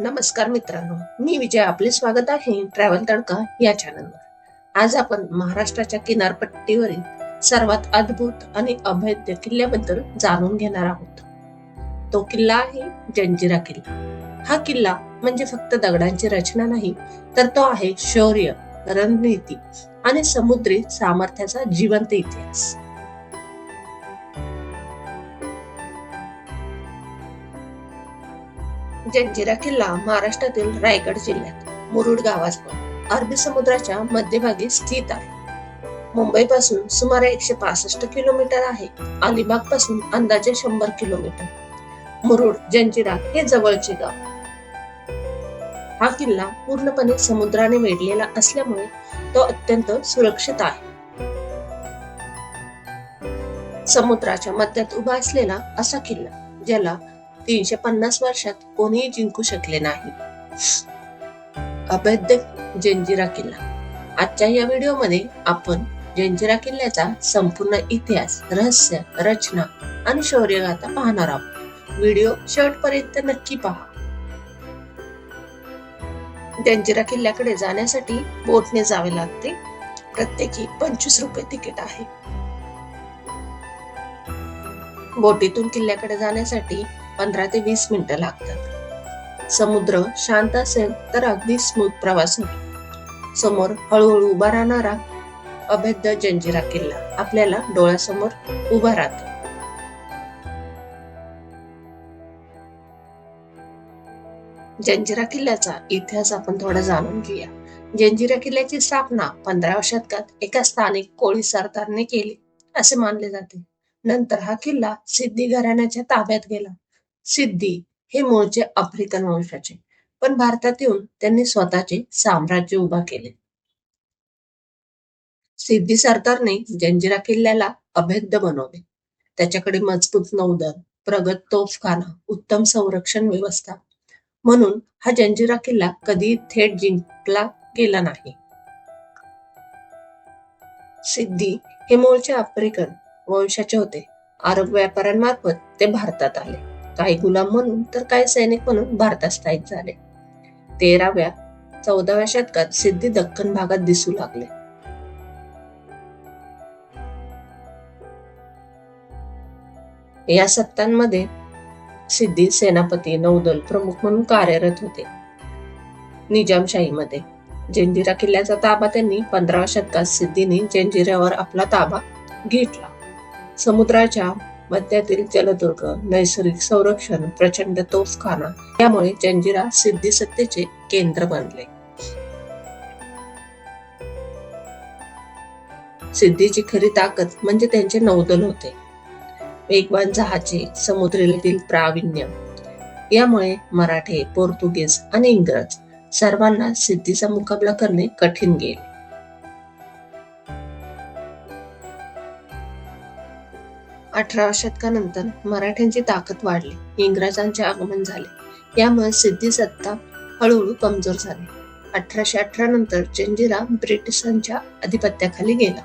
नमस्कार मित्रांनो मी विजय आपले स्वागत आहे ट्रॅव्हल तडका या चॅनलवर आज आपण महाराष्ट्राच्या किनारपट्टीवरील सर्वात अद्भुत आणि अभेद्य किल्ल्याबद्दल जाणून घेणार आहोत. तो किल्ला आहे जंजिरा किल्ला. हा किल्ला म्हणजे फक्त दगडांची रचना नाही तर तो आहे शौर्य रणनीती आणि समुद्री सामर्थ्याचा जिवंत इतिहास. जंजिरा किल्ला महाराष्ट्रातील रायगड जिल्ह्यात मुरुड गावाजवळ. अरबी समुद्राच्या मध्यभागी स्थित आहे. मुंबईपासून सुमारे एकशे पासष्ट किलोमीटर आहे. अलिबागपासून अंदाजे शंभर किलोमीटर. मुरुड जंजिरा हे जवळचे गाव. हा किल्ला पूर्णपणे समुद्राने वेढलेला असल्यामुळे तो अत्यंत सुरक्षित आहे. समुद्राच्या मध्यात उभा असलेला असा किल्ला ज्याला तीनशे पन्नास वर्षात कोणीही जिंकू शकले नाही. अभेद्य जंजिरा किल्ला. आजच्या या व्हिडिओमध्ये आपण जंजिरा किल्ल्याचा संपूर्ण इतिहास रहस्य रचना आणि शौर्यगाथा पाहणार आहोत. व्हिडिओ शेवटपर्यंत नक्की पहा. जंजिरा किल्ल्याकडे जाण्यासाठी बोटने जावे लागते. प्रत्येकी पंचवीस रुपये तिकीट आहे. बोटीतून किल्ल्याकडे जाण्यासाठी पंधरा ते वीस मिनिटं लागतात. समुद्र शांत असेल तर अगदी स्मूथ प्रवास होतो समोर हळूहळू उभा राहणारा अभेद्य जंजिरा किल्ला आपल्याला डोळ्यासमोर उभा राहतो. जंजिरा किल्ल्याचा इतिहास आपण थोडा जाणून घेऊया. जंजिरा किल्ल्याची स्थापना पंधराव्या शतकात एका स्थानिक कोळी सरदारने केली असे मानले जाते. नंतर हा किल्ला सिद्धी घराण्याच्या ताब्यात गेला. सिद्धी हे मूळचे आफ्रिकन वंशाचे. पण भारतात येऊन त्यांनी स्वतःचे साम्राज्य उभा केले. सिद्धी सरदारने जंजिरा किल्ल्याला अभेद्य बनवले. त्याच्याकडे मजबूत नौदल प्रगत तोफखाना उत्तम संरक्षण व्यवस्था. म्हणून हा जंजिरा किल्ला कधी थेट जिंकला गेला नाही. सिद्धी हे मूळचे आफ्रिकन वंशाचे होते. अरब व्यापाऱ्यांमार्फत ते भारतात आले. काही गुलाम म्हणून तर काही सैनिक म्हणून भारतात स्थायिक झाले. तेराव्या चौदाव्या शतकात सिद्धी दख्खन भागात दिसू लागले. या सत्तांमध्ये सिद्धी सेनापती नौदल प्रमुख म्हणून कार्यरत होते. निजामशाहीमध्ये जंजिरा किल्ल्याचा ताबा त्यांनी पंधराव्या शतकात सिद्धीने जंजिऱ्यावर आपला ताबा घेतला. समुद्राच्या मध्यातील जलदुर्ग नैसर्गिक संरक्षण प्रचंड तोफखाना यामुळे जंजिरा सिद्धी सत्तेचे केंद्र बनले. सिद्धीची खरी ताकद म्हणजे त्यांचे नौदल होते. वेगवान जहाजे समुद्रातील प्रावीण्य. यामुळे मराठे पोर्तुगीज आणि इंग्रज सर्वांना सिद्धीचा मुकाबला करणे कठीण गेले. अठराव्या शतकानंतर मराठ्यांची ताकद वाढली. इंग्रजांचे आगमन झाले. यामुळे सिद्धी सत्ता हळूहळू कमजोर झाली. अठराशे अठरा नंतर जंजिरा ब्रिटिशांच्या अधिपत्याखाली गेला.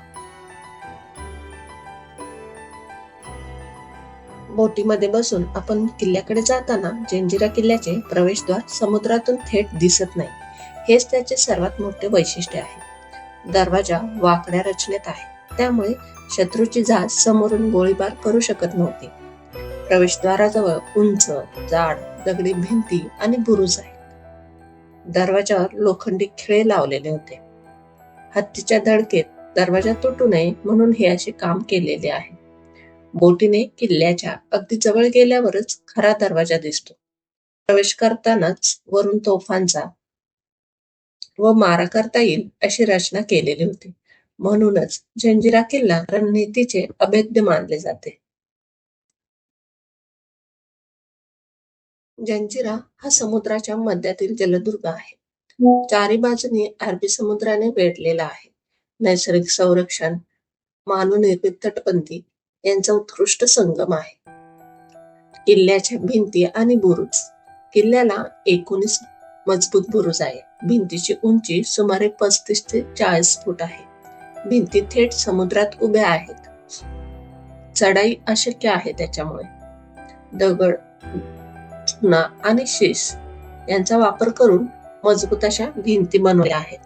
बोटीमध्ये बसून आपण किल्ल्याकडे जाताना जंजिरा किल्ल्याचे प्रवेशद्वार समुद्रातून थेट दिसत नाही. हेच त्याचे सर्वात मोठे वैशिष्ट्य आहे. दरवाजा वाकड्या रचनेत आहे. त्यामुळे शत्रूची जहाज समोरून गोळीबार करू शकत नव्हती. प्रवेशद्वाराजवळ उंच जाड दगडी भिंती आणि बुरुज आहेत. दरवाजावर लोखंडी खिळे लावलेले होते. हत्तीच्या धडकेत दरवाजा तुटू नये म्हणून हे असे काम केलेले आहे. बोटीने किल्ल्याच्या अगदी जवळ गेल्यावरच खरा दरवाजा दिसतो. प्रवेश करतानाच वरून तोफांचा व मारा करता येईल अशी रचना केलेली होती. म्हणूनच जंजिरा किल्ला रणनीतीचे अभेद्य मानले जाते. जंजिरा हा समुद्राच्या मध्यातील जलदुर्ग आहे. चारी बाजूनी अरबी समुद्राने वेढलेला आहे. नैसर्गिक संरक्षण मानवनिर्मित तटबंदी यांचा उत्कृष्ट संगम आहे. किल्ल्याच्या भिंती आणि बुरुज. किल्ल्याला एकोणीस मजबूत बुरुज आहे. भिंतीची उंची सुमारे पस्तीस ते चाळीस फूट आहे. भिंती थेट समुद्रात उभ्या आहेत. चढाई अशक्य आहे त्याच्यामुळे. दगड चुना आणि शीस यांचा वापर करून मजबूत अशा भिंती बनवल्या आहेत.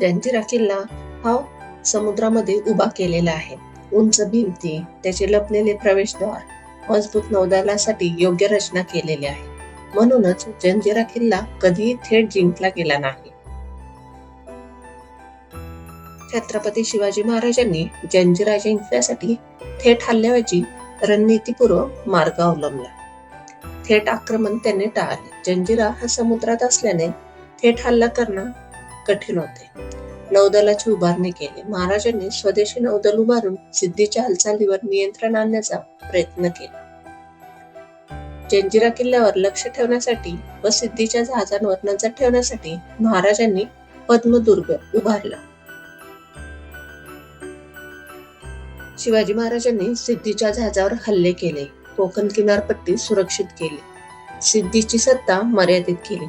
जंजिरा किल्ला हा समुद्रामध्ये उभा केलेला आहे. उंच भिंती त्याचे लपलेले प्रवेशद्वार मजबूत नौदलासाठी योग्य रचना केलेली आहे. म्हणूनच जंजिरा किल्ला कधीही थेट जिंकला गेला नाही. छत्रपती शिवाजी महाराजांनी जंजिरा जिंकण्यासाठी थेट हल्ल्याऐवजी रणनीतीपूर्वक मार्ग अवलंबला. थेट आक्रमण त्यांनी टाळले. जंजिरा हा समुद्रात असल्याने थेट हल्ला करणं कठीण होते. नौदलाची उभारणी केली. महाराजांनी स्वदेशी नौदल उभारून सिद्धीच्या हालचालीवर नियंत्रण आणण्याचा प्रयत्न केला. जंजिरा किल्ल्यावर लक्ष ठेवण्यासाठी व सिद्धीच्या जहाजांवर नजर ठेवण्यासाठी महाराजांनी पद्मदुर्ग उभारला. शिवाजी महाराजांनी सिद्धीच्या जहाजावर हल्ले केले. कोकण किनारपट्टी सुरक्षित केली. सिद्धीची सत्ता मर्यादित केली.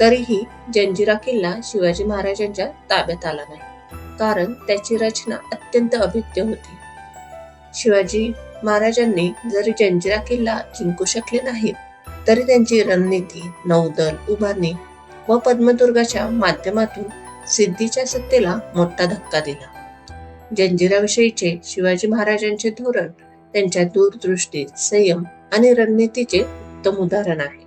तरीही जंजिरा किल्ला शिवाजी महाराजांच्या ताब्यात आला नाही. कारण त्याची रचना अत्यंत अभिज्ञ होती. शिवाजी महाराजांनी जरी जंजिरा किल्ला जिंकू शकले नाहीत तरी त्यांची रणनीती नौदल उभारणी व पद्मदुर्गाच्या माध्यमातून सिद्धीच्या सत्तेला मोठा धक्का दिला. जंजिराविषयीचे शिवाजी महाराजांचे धोरण त्यांच्या दूरदृष्टी संयम आणि रणनीतीचे उत्तम उदाहरण आहे.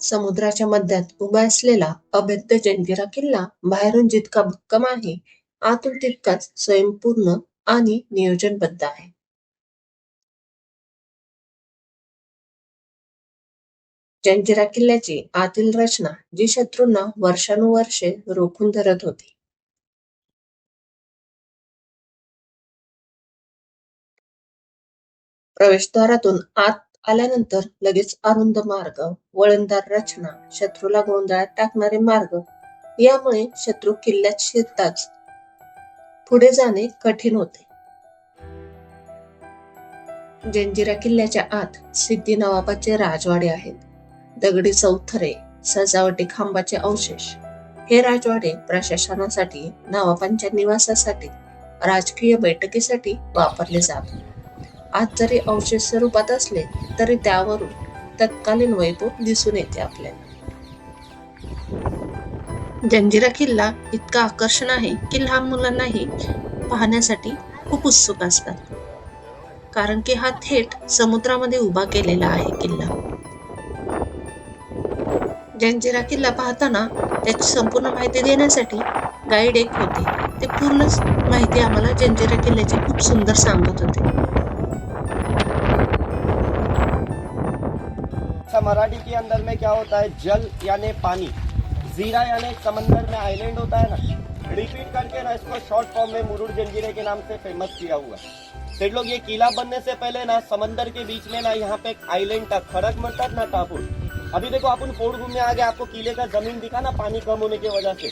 समुद्राच्या मध्यात उभा असलेला अभेद्य जंजिरा किल्ला बाहेरून जितका भक्कम आहे आतून तितकाच स्वयंपूर्ण आणि नियोजनबद्ध आहे. जंजिरा किल्ल्याची आतील रचना जी शत्रूंना वर्षानुवर्षे रोखून धरत होती. प्रवेशद्वारातून आत आल्यानंतर लगेच अरुंद मार्ग वळणदार रचना शत्रूला गोंधळात टाकणारे मार्ग. यामुळे शत्रू किल्ल्यात शिरताच पुढे जाणे कठीण होते. जंजिरा किल्ल्याच्या आत सिद्धी नवाबाचे राजवाडे आहेत. दगडी चौथरे सजावटी खांबाचे अवशेष. हे राजवाडे प्रशासनासाठी नवाबांच्या निवासासाठी राजकीय बैठकीसाठी वापरले जात आज जरी अवशेष स्वरूपात असले तरी त्यावरून तत्कालीन वैभव दिसून येते आपल्याला. जंजिरा किल्ला इतका आकर्षण आहे की लहान मुलांनाही पाहण्यासाठी खूप उत्सुक असतात. कारण की हा थेट समुद्रामध्ये उभा केलेला आहे किल्ला. जंजिरा किल्ला पाहताना त्याची संपूर्ण माहिती देण्यासाठी गाईड एक होते. ते पूर्ण माहिती आम्हाला जंजिरा किल्ल्याची खूप सुंदर सांगत होते. मराठी के अंदर में क्या होता है? जल यानी पानी। जीरा यानी समंदर में आइलैंड होता है ना? रिपीट करके ना, इसको शॉर्ट फॉर्म में मुरुड़ जंजीरे के नाम से फ़ेमस किया हुआ सेठ लोग ये किला बनने से पहले ना, समंदर के बीच में ना, यहाँ पे एक आइलैंड था, खड़क मरता ना टापू अभी देखो अपन फोर्ट घूमने आ गए आपको किले का ज़मीन दिखा ना, पानी कम होने की वजह से।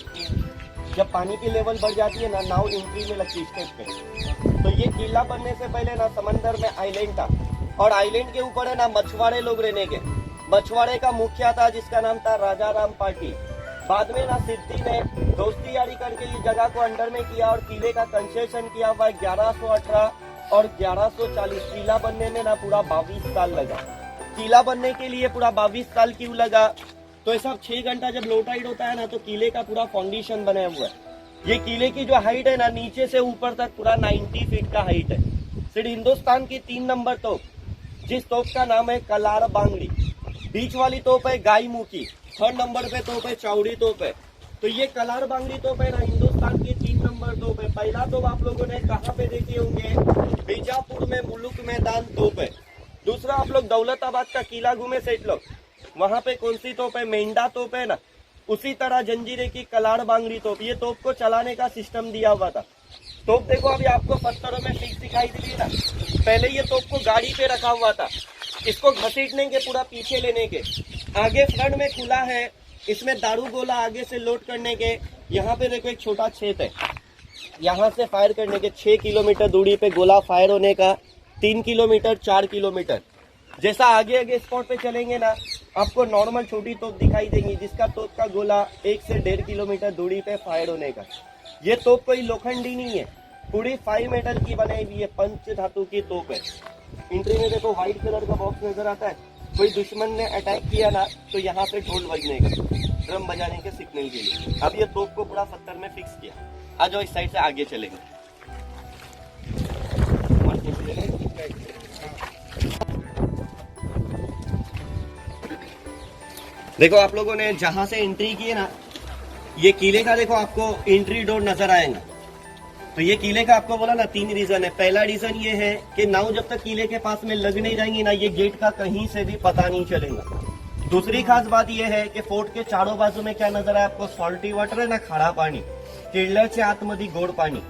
जब पानी की लेवल बढ़ जाती है ना, नाव एंट्री में लगती स्टेज पे। तो ये किला बनने से पहले ना, समंदर में आइलैंड था। और आइलैंड के ऊपर है ना, मछुआरे लोग रहने के। मछुआरे का मुखिया था, जिसका नाम था राजा राम पार्टी बाद में ना सिद्धि ने दोस्ती यारी करके ये जगह को अंडर में किया और किले का कंसेशन किया। हुआ ग्यारह सौ अठारह और ग्यारह सौ चालीस किला बनने में ना पूरा बाईस साल लगा। किला बनने के लिए पूरा बाईस साल क्यों लगा? तो ऐसा छह घंटा जब लो टाइड होता है ना तो किले का पूरा फाउंडेशन बना हुआ है। ये किले की जो हाइट है ना, नीचे से ऊपर तक पूरा 90 फीट का हाइट है। सिर्फ़ हिंदुस्तान की तीन नंबर तोप, जिस तोप का नाम है कलार बांगड़ी। बीच वाली तोप है गाय मुखी थर्ड नंबर पे तोप है चौड़ी तोप है। तो ये कलार बांगड़ी तोप है ना, हिंदुस्तान की तीन नंबर तोप है। पहला तोप आप लोगों ने कहाँ पे देखे होंगे? बीजापुर में मुलुक मैदान तोप है। दूसरा आप लोग दौलताबाद का किला घूमे सेठ लोग वहाँ पे कौन सी तोप है? मेंढा तोप है ना। उसी तरह जंजीरे की कलाड़ बांगड़ी तोप। ये तोप को चलाने का सिस्टम दिया हुआ था। तोप देखो, अभी आपको पत्थरों में फिक्स दिखाई दे रही ना। पहले ये तोप को गाड़ी पे रखा हुआ था। इसको घसीटने के पूरा पीछे लेने के आगे फ्रंट में खुला है, इसमें दारू गोला आगे से लोड करने के यहाँ पे देखो एक छोटा छेद है। यहाँ से फायर करने के छह किलोमीटर दूरी पे गोला फायर होने का, तीन किलोमीटर, चार किलोमीटर। जैसा आगे आगे स्पॉट पे चलेंगे ना, आपको नॉर्मल छोटी तोप दिखाई देंगी, जिसका तोप का गोला एक से डेढ़ किलोमीटर दूरी पे फायर होने का। ये तोप कोई लोखंडी नहीं है। पूरी फाइव मेटल की बनाई हुई है, पंच धातु की तोप है। एंट्री में देखो व्हाइट कलर का बॉक्स नज़र आता है। कोई दुश्मन ने अटैक किया ना तो यहाँ पे ढोल बजने का ड्रम बजाने के सिग्नल के लिए। अब ये तोप को पूरा पत्थर में फिक्स किया। आ जाओ इस साइड से आगे चलेंगे देखो, आप लोगों ने जहाँ से एंट्री की है ना, ये किले का देखो आपको एंट्री डोर नज़र आएगा। तो ये किले का आपको बोला ना तीन रीजन है। पहला रीजन ये है कि नाव जब तक किले के पास में लग नहीं जाएँगी, ना ये गेट का कहीं से भी पता नहीं चलेगा। दूसरी खास बात ये है कि फोर्ट के चारों बाजू में क्या नज़र आहे आपको? सॉल्टी वाटर है ना खारा पानी किल्ल्याच्या आतमध्ये गोड पानी।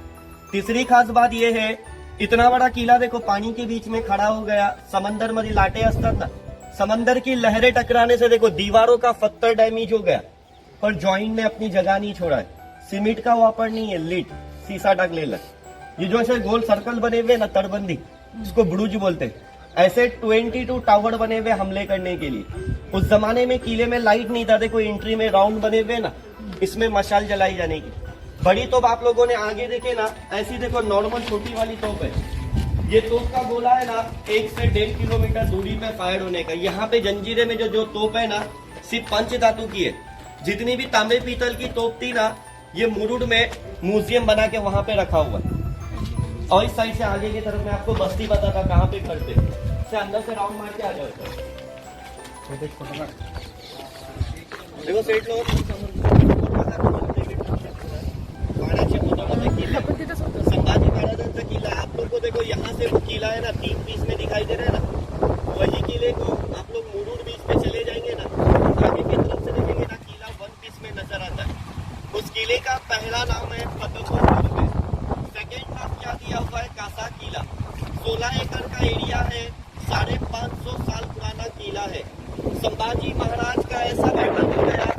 तीसरी खास बात यह है, इतना बड़ा किला देखो, पानी के बीच में खड़ा हो गया, समंदर मध्ये लाटे असतात ना। समंदर की लहरें टकराने से देखो, दीवारों का पत्थर डैमेज हो गया, पर जॉइंट ने अपनी जगह नहीं छोड़ा है। सीमेंट का वापर नहीं है लीट सीसा टाकलेला ये जो ऐसे गोल सर्कल बने हुए ना तटबंदी इसको बुरुज बोलते ऐसे 22 टावर बने हुए हमले करने के लिए। उस जमाने में किले में लाइट नहीं था, देखो एंट्री में राउंड बने हुए ना, इसमें मशाल जलाई जाने की। बड़ी तोप आप लोगों ने आगे देखे ना, ऐसी देखो नॉर्मल छोटी वाली तोप है। ये तोप का गोला है ना, एक से डेढ़ किलोमीटर दूरी पे फायर होने का। यहाँ पे जंजीरे में जो जो तोप है ना, सिर्फ़ पंच धातु की है। जितनी भी तांबे पीतल की तोप थी ना ये मुरुड में म्यूज़ियम बना के वहाँ पे रखा हुआ है और इस साइड से आगे की तरफ़ मैं आपको बस्ती बताता कहाँ पे खड़ते से अंदर से राउंड मार के आ जाओ। देखो सेट लोग उतरणारे किल्ले. किला आप लोग को देखो, यहाँ से वो किला है ना, तीन पीस में दिखाई दे रहा है ना वही किले को आप लोग मुरुड बीच पे चले जाएँगे ना आगे की तरफ़ से देखेंगे ना किला वन पीस में नज़र आता है उस किले का पहला नाम है फतेहपुर दुर्ग सेकेंड नाम क्या दिया हुआ है कासा किला। सोलह एकड़ का एरिया है, साढ़े पाँच सौ साल पुराना किला है। संभाजी महाराज का ऐसा बैठक हो गया।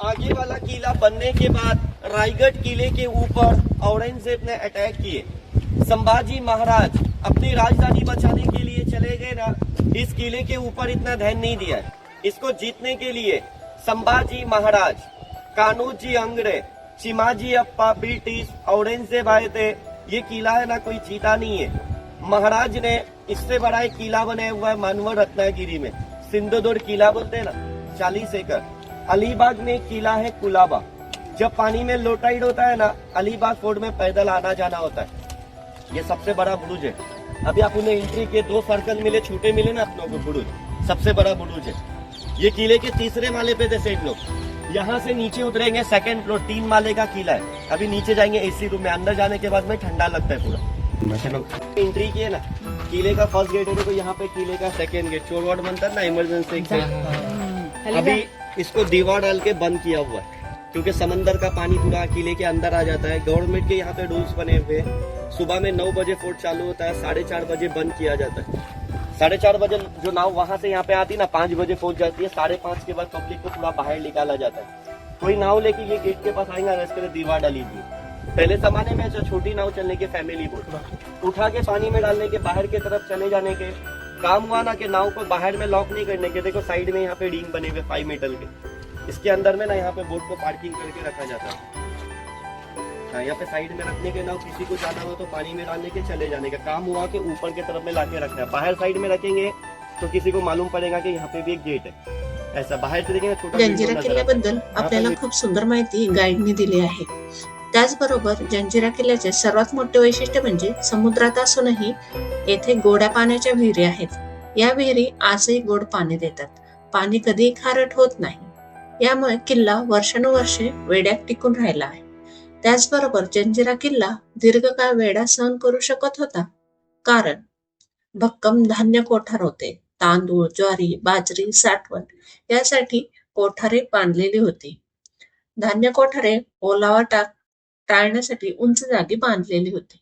आगे वाला किला बनने के बाद रायगढ़ किले के ऊपर औरंगज़ेब ने अटैक किए। संभाजी महाराज अपनी राजधानी बचाने के लिए चले गए ना, इस किले के ऊपर इतना ध्यान नहीं दिया इसको जीतने के लिए संभाजी महाराज कानूजी अंग्रे चिमाजी अप्पा, ब्रिटिश औरंगज़ेब आए थे। ये किला है, ना कोई चीता नहीं है। महाराज ने इससे बड़ा एक किला बनाया हुआ है, मानवर रत्नागिरी में। सिंधुदुर्ग किला बोलते हैं ना, चालीस एकड़। अलीबाग में किला है, कुलाबा। जब पानी में लो टाइड होता है ना, अलीबाग फोर्ट में पैदल आना जाना होता है। ये सबसे बड़ा बुरुज है। अभी आप उन्हें एंट्री के दो सर्कल मिले, छोटे मिले ना अपनों को बुरुज। सबसे बड़ा बुरुज है। ये किले के तीसरे माले पे थे सेठ लोग। यहाँ से नीचे उतरेंगे सेकंड फ्लोर तीन माले का किला है। अभी नीचे जाएँगे एसी रूम में अंदर जाने के बाद में ठंडा लगता है पूरा। चलो एंट्री किए ना किले का फ़र्स्ट गेट है देखो यहाँ पे किले का सेकंड गेट चोर वार्ड बनता है ना इमरजेंसी एक्सिट अभी इसको दीवार डाल के बंद किया हुआ है क्योंकि समंदर का पानी पूरा किले के अंदर आ जाता है। गवर्नमेंट के यहाँ पे रूल्स बने हुए हैं। सुबह में नौ बजे फोर्ट चालू होता है साढ़े चार बजे बंद किया जाता है। साढ़े चार बजे जो नाव वहाँ से यहाँ पे आती है ना, पाँच बजे पहुँच जाती है। साढ़े पाँच के बाद पब्लिक को पूरा बाहर निकाला जाता है। कोई नाव लेके ये गेट के पास आएगा ना इसके दीवार डाली थी पहले जमाने में जो छोटी नाव चलने के फैमिली बोट उठा के पानी में डालने के, बाहर के तरफ़ चले जाने के, काम हुआ ना कि नाव को बाहर में लॉक नहीं करने के, देखो साइड में यहाँ पे रिंग बने हुए फाइव मीटर के। इसके अंदर में ना यहाँ पे बोट को पार्किंग करके रखा जाता हाँ। यहाँ पे साइड में रखने के नाव किसी को जाना हो तो पानी में डालने के चले जाने का काम हुआ कि ऊपर की तरफ में लाके रखना है। बाहर साइड में रखेंगे तो किसी को मालूम पड़ेगा कि यहाँ पे भी एक गेट है। ऐसा बाहेर से देखेंगे छोटा जंजिरा. किल्ल्याबद्दल आपल्याला खूप सुंदर माहिती गाईडने दिली आहे. त्याचबरोबर जंजिरा किल्ल्याचे सर्वात मोठे वैशिष्ट्य म्हणजे समुद्रात असूनही येथे गोड्या पाण्याच्या विहिरी आहेत. या विहिरी आजही गोड पाणी देतात. पाणी कधीही खारट होत नाही. यामुळे किल्ला वर्षानुवर्षे वेड्यात टिकून राहिला आहे. त्याचबरोबर जंजिरा किल्ला दीर्घकाळ वेढा सहन करू शकत होता. कारण भक्कम धान्य कोठार होते. तांदूळ ज्वारी बाजरी साठवण यासाठी कोठारे बांधलेली होती. धान्य कोठारे ओलावा टाक टाळण्यासाठी उंच जागी बांधलेली होती.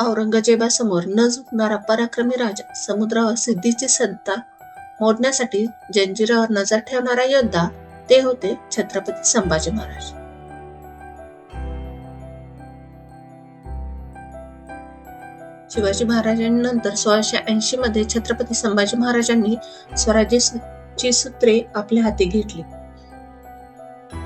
औरंगजेबासमोर न झुकणारा पराक्रमी राजा समुद्रावर सिद्धीची सत्ता मोडण्यासाठी जंजिरावर नजर ठेवणारा योद्धा ते होते छत्रपती संभाजी महाराज. शिवाजी महाराजांनंतर सोळाशे ऐंशी मध्ये छत्रपती संभाजी महाराजांनी स्वराज्याची सूत्रे आपल्या हाती घेतली.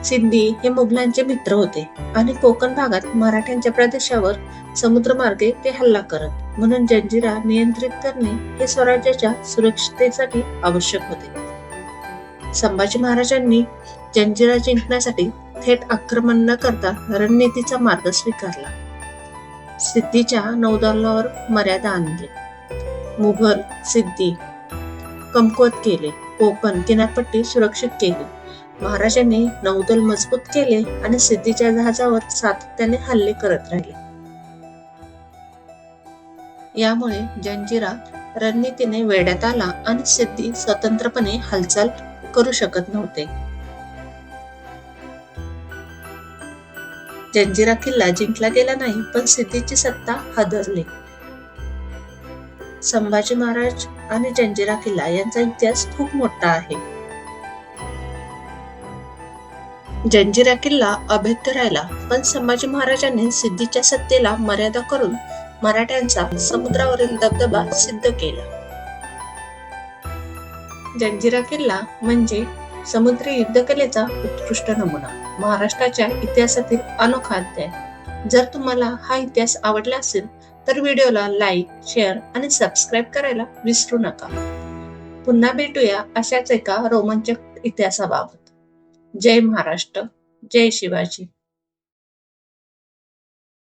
सिंधी हे मुघलांचे मित्र होते आणि कोकण भागात मराठ्यांच्या प्रदेशावर समुद्रमार्गे ते हल्ला करत म्हणून जंजिरा नियंत्रित करणे हे स्वराज्याच्या सुरक्षतेसाठी आवश्यक होते. संभाजी महाराजांनी जंजिरा जिंकण्यासाठी थेट आक्रमण न करता रणनीतीचा मार्ग स्वीकारला. सिद्धीच्या नौदलावर मर्यादा आणली. मुघल सिद्धी कमकुवत केले कोकण किनारपट्टी सुरक्षित केली. महाराजांनी नौदल मजबूत केले आणि सिद्धीच्या जहाजावर सातत्याने हल्ले करत राहिले. यामुळे जंजिरा रणनीतीने वेढ्यात आला आणि सिद्धी स्वतंत्रपणे हालचाल करू शकत नव्हते. जंजिरा किल्ला जिंकला गेला नाही पण सिद्धीची सत्ता हादरली. संभाजी महाराज आणि जंजिरा किल्ला यांचा इतिहास खूप मोठा आहे. जंजिरा किल्ला अभेद्य राहिला पण संभाजी महाराजांनी सिद्धीच्या सत्तेला मर्यादा करून मराठ्यांचा समुद्रावरील दबदबा सिद्ध केला. जंजिरा किल्ला म्हणजे समुद्री युद्धकलेचा उत्कृष्ट नमुना. महाराष्ट्राच्या इतिहासातील अनोखा अध्याय. जर तुम्हाला हा इतिहास आवडला असेल तर व्हिडिओला लाईक शेअर आणि सबस्क्राईब करायला विसरू नका. पुन्हा भेटूया अशाच एका रोमांचक इतिहासाबाबत. जय महाराष्ट्र जय शिवाजी.